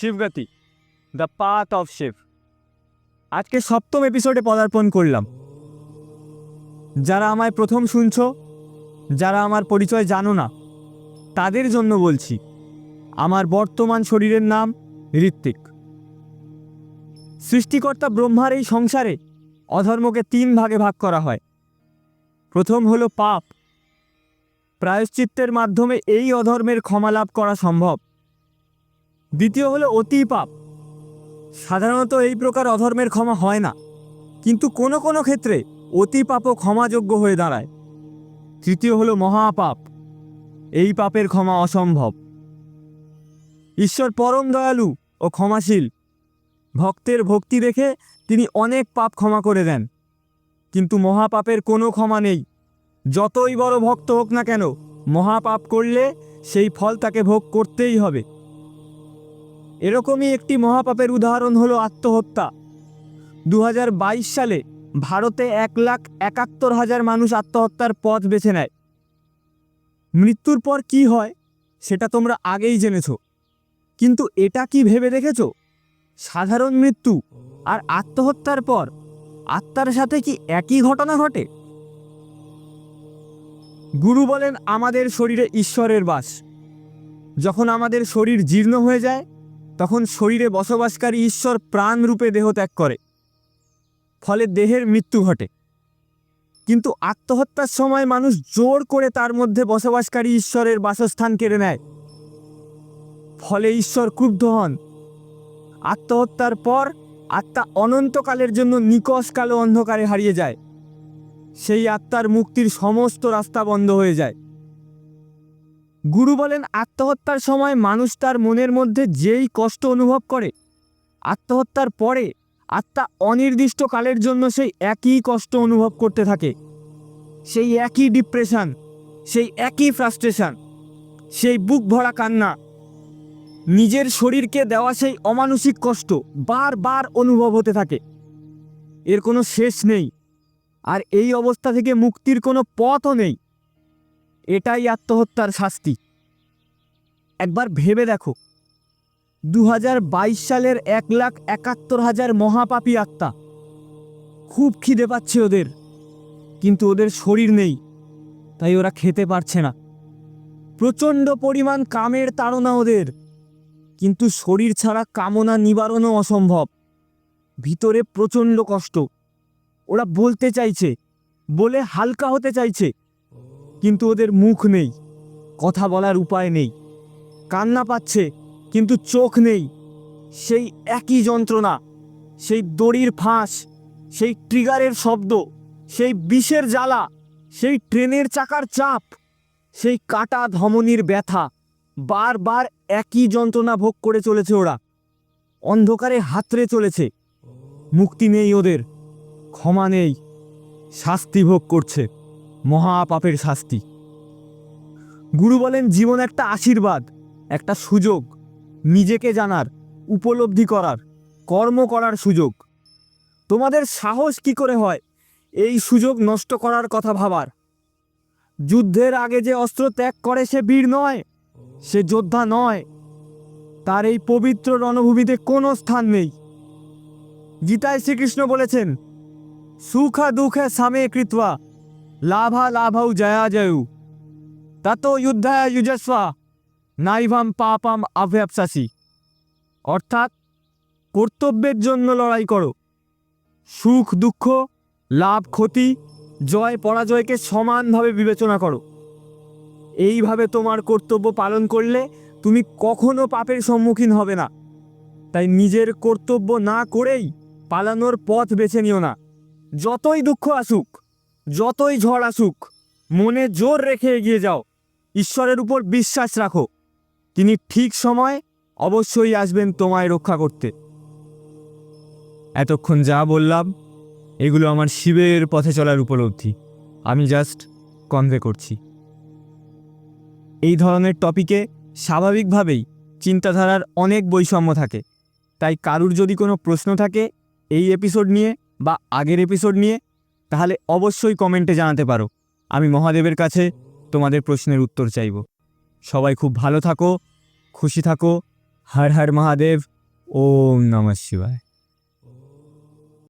Shivgati the path of Shiv আজকে সপ্তম এপিসোডে পদার্পণ করলাম। যারা আমায় প্রথম শুনছো, যারা আমার পরিচয় জানো না, তাদের জন্য বলছি, আমার বর্তমান শরীরের নাম ঋত্বিক। সৃষ্টিকর্তা ব্রহ্মার এই সংসারে অধর্মকে তিন ভাগে ভাগ করা হয়। প্রথম হলো পাপ। প্রায়শ্চিত্তের মাধ্যমে এই অধর্মের ক্ষমা লাভ করা সম্ভব। দ্বিতীয় হলো অতি পাপ। সাধারণত এই প্রকার অধর্মের ক্ষমা হয় না, কিন্তু কোনো কোনো ক্ষেত্রে অতি পাপও ক্ষমাযোগ্য হয়ে দাঁড়ায়। তৃতীয় হলো মহাপাপ, এই পাপের ক্ষমা অসম্ভব। ঈশ্বর পরম দয়ালু ও ক্ষমাশীল, ভক্তের ভক্তি দেখে তিনি অনেক পাপ ক্ষমা করে দেন। কিন্তু মহাপাপের কোনো ক্ষমা নেই, যতই বড় ভক্ত হোক না কেন, মহাপাপ করলে সেই ফল তাকে ভোগ করতেই হবে। এরকমই একটি মহাপাপের উদাহরণ হলো আত্মহত্যা। দু হাজার বাইশ সালে ভারতে এক লাখ একাত্তর হাজার মানুষ আত্মহত্যার পথ বেছে নেয়। মৃত্যুর পর কি হয়, সেটা তোমরা আগেই জেনেছ। কিন্তু এটা কি ভেবে দেখেছ? সাধারণ মৃত্যু আর আত্মহত্যার পর আত্মার সাথে কি একই ঘটনা ঘটে? গুরু বলেন, আমাদের শরীরে ঈশ্বরের বাস। যখন আমাদের শরীর জীর্ণ হয়ে যায় তখন শরীরে বসবাসকারী ঈশ্বর প্রাণ রূপে দেহ ত্যাগ করে। ফলে দেহের মৃত্যু ঘটে। কিন্তু আত্মহত্যার সময় মানুষ জোর করে তার মধ্যে বসবাসকারী ঈশ্বরের বাসস্থান কেড়ে নেয়। ফলে ঈশ্বর ক্রুব্ধ হন। আত্মহত্যার পর আত্মা অনন্তকালের জন্য নিকশ কালো অন্ধকারে হারিয়ে যায়। সেই আত্মার মুক্তির সমস্ত রাস্তা বন্ধ হয়ে যায়। গুরু বলেন, আত্মহত্যার সময় মানুষ তার মনের মধ্যে যেই কষ্ট অনুভব করে, আত্মহত্যার পরে আত্মা অনির্দিষ্ট কালের জন্য সেই একই কষ্ট অনুভব করতে থাকে। সেই একই ডিপ্রেশান সেই একই ফ্রাস্ট্রেশন সেই বুক ভরা কান্না, নিজের শরীরকে দেওয়া সেই অমানসিক কষ্ট বারবার অনুভব হতে থাকে। এর কোনো শেষ নেই। আর এই অবস্থা থেকে মুক্তির কোনো পথও নেই। এটাই আত্মহত্যার শাস্তি। একবার ভেবে দেখো। দু হাজার বাইশ সালের এক লাখ একাত্তর হাজার মহাপাপী আত্মা। খুব খিদে পাচ্ছে ওদের। কিন্তু ওদের শরীর নেই। তাই ওরা খেতে পারছে না। প্রচণ্ড পরিমাণ কামের তাড়না ওদের। কিন্তু শরীর ছাড়া কামনা নিবারণও অসম্ভব। ভিতরে প্রচণ্ড কষ্ট। ওরা বলতে চাইছে। বলে হালকা হতে চাইছে। কিন্তু ওদের মুখ নেই। কথা বলার উপায় নেই। কান্না পাচ্ছে, কিন্তু চোখ নেই। সেই একই যন্ত্রণা, সেই দড়ির ফাঁস, সেই ট্রিগারের শব্দ, সেই বিষের জ্বালা, সেই ট্রেনের চাকার চাপ, সেই কাটা ধমনির ব্যথা, বারবার একই যন্ত্রণা ভোগ করে চলেছে ওরা। অন্ধকারে হাতড়ে চলেছে। মুক্তি নেই ওদের। ক্ষমা নেই। শাস্তি ভোগ করছে। মহাপাপের শাস্তি। গুরু বলেন, জীবন একটা আশীর্বাদ, একটা সুযোগ। নিজেকে জানার, উপলব্ধি করার, কর্ম করার সুযোগ। তোমাদের সাহস কি করে হয় এই সুযোগ নষ্ট করার কথা ভাবার? যুদ্ধের আগে যে অস্ত্র ত্যাগ করে সে বীর নয়, সে যোদ্ধা নয়। তার এই পবিত্র রণভূমিতে কোনো স্থান নেই। গীতায় শ্রীকৃষ্ণ বলেছেন, সুখা দুঃখে সামে কৃত্বা লাভা লাভৌ জয়া জয়ু তত যুদ্ধায় যুজস্বা নাইভাম পাপাম আভ্যাপসাসি অর্থাৎ কর্তব্যের জন্য লড়াই করো সুখ দুঃখ লাভ ক্ষতি জয় পরাজয়কে সমানভাবে বিবেচনা করো। এইভাবে তোমার কর্তব্য পালন করলে তুমি কখনো পাপের সম্মুখীন হবে না। তাই নিজের কর্তব্য না করেই পালানোর পথ বেছে নিও না। যতই দুঃখ আসুক যতই ঝড় আসুক, মনে জোর রেখে এগিয়ে যাও। ঈশ্বরের উপর বিশ্বাস রাখো। তিনি ঠিক সময় অবশ্যই আসবেন তোমায় রক্ষা করতে। এতক্ষণ যা বললাম, এগুলো আমার শিবের পথে চলার উপলব্ধি। আমি জাস্ট কনভে করছি। এই ধরনের টপিকে স্বাভাবিকভাবেই চিন্তাধারার অনেক বৈষম্য থাকে। তাই কারুর যদি কোনো প্রশ্ন থাকে, এই এপিসোড নিয়ে বা আগের এপিসোড নিয়ে তাহলে অবশ্যই কমেন্টে জানাতে পারো। আমি মহাদেবের কাছে তোমাদের প্রশ্নের উত্তর চাইব। সবাই খুব ভালো থাকো, খুশি থাকো। হর হর মহাদেব, ওম নমঃ শিবায়।